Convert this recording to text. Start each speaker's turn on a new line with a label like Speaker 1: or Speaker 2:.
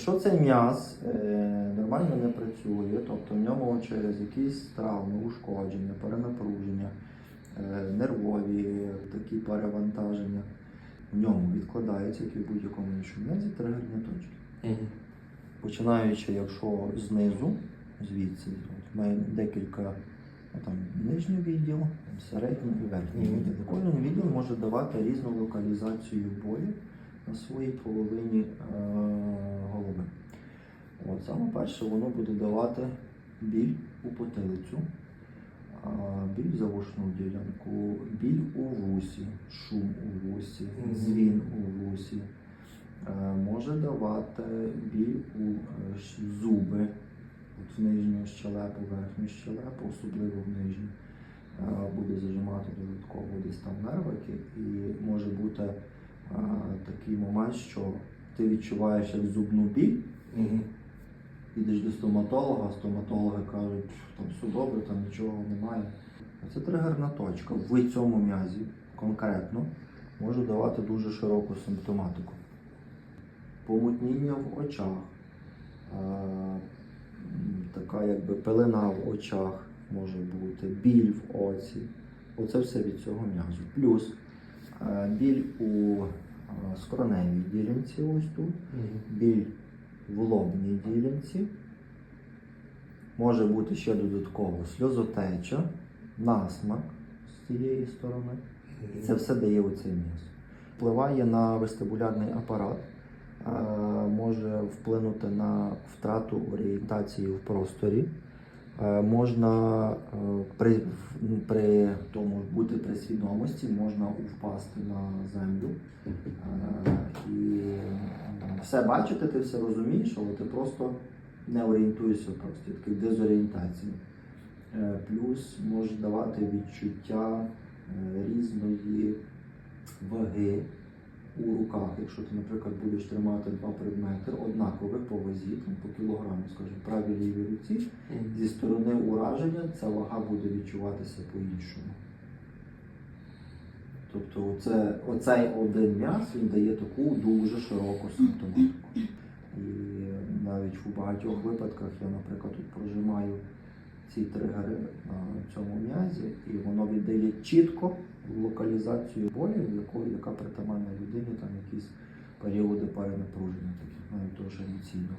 Speaker 1: Якщо цей м'яз е, нормально не працює, тобто в ньому через якісь травми, ушкодження, перенапруження, е, нервові такі перевантаження, в ньому відкладаються, як і в будь-якому іншому м'язі, тригерні точки. Починаючи, якщо знизу, звідси, має декілька ну, там, нижній відділ, середній і верхній
Speaker 2: Мгм.
Speaker 1: відділ. Кожен відділ може давати різну локалізацію болі на своїй половині е, саме перше, воно буде давати біль у потилицю, біль за вушну ділянку, біль у вусі, шум у вусі, дзвін у вусі. Е, Може давати біль у е, зуби, от в нижню щелепу, верхню щелепу, особливо в нижню. Е, Буде зажимати додатково десь там нервики, і може бути такий момент, що ти відчуваєш як зубну біль, Ідеш до стоматолога, стоматологи кажуть, там все добре, там нічого немає. Це тригерна точка. В цьому м'язі конкретно може давати дуже широку симптоматику. Помутніння в очах, е, така якби пелена в очах може бути, біль в оці. Оце все від цього м'язу. Плюс е, біль у е, скроневій ділянці ось тут біль в лобній ділянці. Може бути ще додатково сльозотеча, насмак з цієї сторони. Це все дає оцей м'яз. Впливає на вестибулярний апарат, е, може вплинути на втрату орієнтації в просторі. Е, Можна е, при, при тому бути при свідомості, можна впасти на землю. Е, І все бачити, ти все розумієш, але ти просто не орієнтуєшся в просторі, такий дезорієнтації. Плюс може давати відчуття різної ваги у руках. Якщо ти, наприклад, будеш тримати два предмети однакових по вазі, там, по кілограму, скажімо, правій лівій руці, зі сторони ураження ця вага буде відчуватися по-іншому. Тобто оце, оцей один м'яз він дає таку дуже широку симптоматику. І навіть у багатьох випадках я, наприклад, тут прожимаю ці тригери на цьому м'язі, і воно віддає чітко локалізацію болі, яка притаманна людині, там якісь періоди перенапруження, навіть дуже емоційно.